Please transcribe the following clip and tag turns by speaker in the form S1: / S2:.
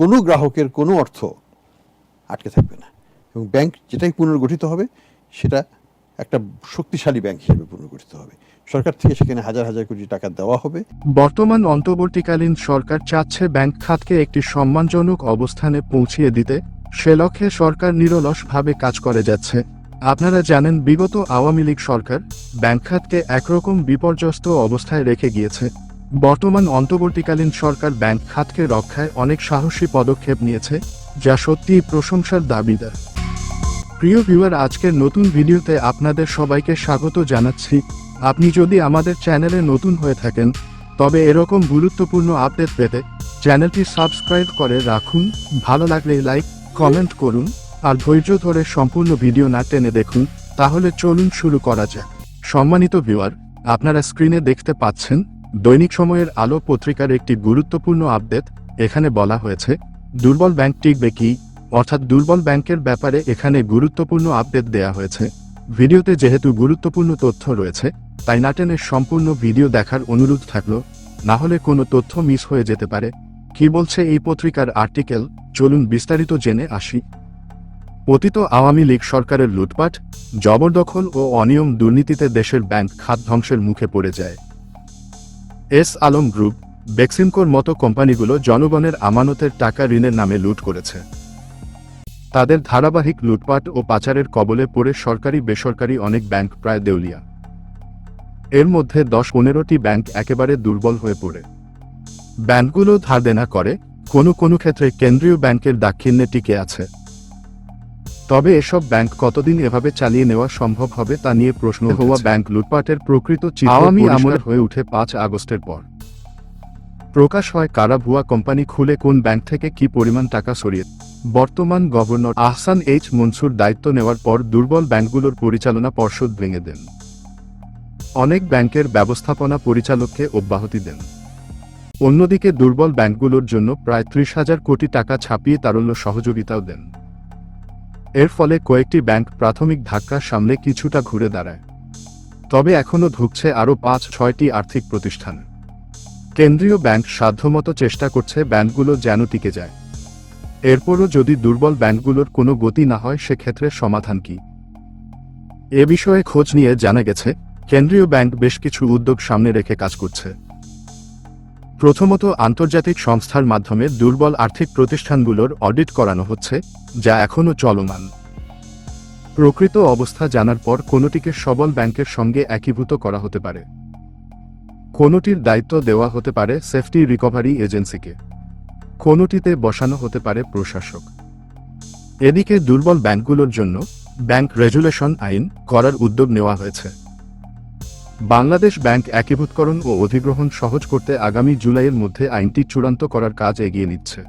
S1: কোনো গ্রাহকের কোনো অর্থ আটকে থাকবে না। এবং ব্যাংক যেটাই পুনর্গঠিত হবে, সেটা একটা শক্তিশালী ব্যাংক হিসেবে পুনর্গঠিত হবে। সরকার থেকে সেখানে হাজার হাজার কোটি টাকা দেওয়া হবে।
S2: বর্তমান অন্তর্বর্তীকালীন সরকার চাচ্ছে ব্যাংক খাতকে একটি সম্মানজনক অবস্থানে পৌঁছিয়ে দিতে। সে লক্ষ্যে সরকার নিরলসভাবে কাজ করে যাচ্ছে। আপনারা জানেন, বিগত আওয়ামী লীগ সরকার ব্যাংক খাতকে একরকম বিপর্যস্ত অবস্থায় রেখে গিয়েছে। বর্তমান অন্তর্বর্তীকালীন সরকার ব্যাংক খাতকে রক্ষায় অনেক সাহসী পদক্ষেপ নিয়েছে, যা সত্যিই প্রশংসার দাবিদার। প্রিয় ভিউয়ার, আজকের নতুন ভিডিওতে আপনাদের সবাইকে স্বাগত জানাচ্ছি। আপনি যদি আমাদের চ্যানেলে নতুন হয়ে থাকেন, তবে এরকম গুরুত্বপূর্ণ আপডেট পেতে চ্যানেলটি সাবস্ক্রাইব করে রাখুন, ভালো লাগলে লাইক, কমেন্ট করুন, আর ধৈর্য ধরে সম্পূর্ণ ভিডিও না টেনে দেখুন, তাহলে চলুন শুরু করা যাক। সম্মানিত ভিউয়ার, আপনারা স্ক্রিনে দেখতে পাচ্ছেন দৈনিক সময়ের আলো পত্রিকার একটি গুরুত্বপূর্ণ আপডেট এখানে বলা হয়েছে, দুর্বল ব্যাংক টিকবে কি অর্থাৎ দুর্বল ব্যাংকের ব্যাপারে এখানে গুরুত্বপূর্ণ আপডেট দেয়া হয়েছে। ভিডিওতে যেহেতু গুরুত্বপূর্ণ তথ্য রয়েছে, তাই নাটেনের সম্পূর্ণ ভিডিও দেখার অনুরোধ থাকল, না হলে কোনো তথ্য মিস হয়ে যেতে পারে। কি বলছে এই পত্রিকার আর্টিকেল? চলুন বিস্তারিত জেনে আসি। অতীত আওয়ামী লীগ সরকারের লুটপাট, জবরদখল ও অনিয়ম দুর্নীতিতে দেশের ব্যাংক খাত ধ্বংসের মুখে পড়ে যায়। এস আলম গ্রুপ, বেক্সিমকোর মতো কোম্পানিগুলো জনগণের আমানতের টাকা ঋণের নামে লুট করেছে। তাদের ধারাবাহিক লুটপাট ও পাচারের কবলে পড়ে সরকারি বেসরকারি অনেক ব্যাংক প্রায় দেউলিয়া। এর মধ্যে দশ পনেরোটি ব্যাংক একেবারে দুর্বল হয়ে পড়ে। ব্যাংকগুলো ধার দেনা করে, কোনো কোনো ক্ষেত্রে কেন্দ্রীয় ব্যাংকের দাক্ষিণ্যে টিকে আছে। তবে এসব ব্যাংক কতদিন এভাবে চালিয়ে নেওয়া সম্ভব হবে তা নিয়ে প্রশ্ন হওয়া ব্যাংক লুটপাটের প্রকৃত আওয়ামী আমলের হয়ে উঠে পাঁচ আগস্টের পর। প্রকাশ হয় কারা ভুয়া কোম্পানি খুলে কোন ব্যাংক থেকে কি পরিমাণ টাকা সরিয়ে বর্তমান গভর্নর আহসান এইচ মনসুর দায়িত্ব নেওয়ার পর দুর্বল ব্যাংকগুলোর পরিচালনা পর্ষদ ভেঙে দেন। অনেক ব্যাংকের ব্যবস্থাপনা পরিচালককে অব্যাহতি দেন। অন্যদিকে দুর্বল ব্যাংকগুলোর জন্য প্রায় ত্রিশ হাজার কোটি টাকা ছাপিয়ে তারল্য সহযোগিতাও দেন। এর ফলে কয়েকটি ব্যাংক প্রাথমিক ধাক্কা সামলে কিছুটা ঘুরে দাঁড়ায়। তবে এখনও ঢুকছে আরও পাঁচ, ছয়টি আর্থিক প্রতিষ্ঠান। কেন্দ্রীয় ব্যাংক সাধ্যমতো চেষ্টা করছে ব্যাংকগুলো যেন টিকে যায়। এরপরও যদি দুর্বল ব্যাংকগুলোর কোনো গতি না হয়, সেক্ষেত্রে সমাধান কি? এ বিষয়ে খোঁজ নিয়ে জানা গেছে, কেন্দ্রীয় ব্যাংক বেশ কিছু উদ্যোগ সামনে রেখে কাজ করছে। প্রথমত আন্তর্জাতিক সংস্থার মাধ্যমে দুর্বল আর্থিক প্রতিষ্ঠানগুলোর অডিট করানো হচ্ছে, যা এখনও চলমান। প্রকৃত অবস্থা জানার পর কোনোটিকে সবল ব্যাংকের সঙ্গে একীভূত করা হতে পারে। কোনোটির দায়িত্ব দেওয়া হতে পারে সেফটি রিকভারি এজেন্সিকে। কোনোটিতে বসানো হতে পারে প্রশাসক। এদিকে দুর্বল ব্যাংকগুলোর জন্য ব্যাংক রেজুলেশন আইন করার উদ্যোগ নেওয়া হয়েছে। বাংলাদেশ ব্যাংক একীভূতকরণ ও অধিগ্রহণ সহজ করতে আগামী জুলাইয়ের মধ্যে আইনটি চূড়ান্ত করার কাজ এগিয়ে নিচ্ছে।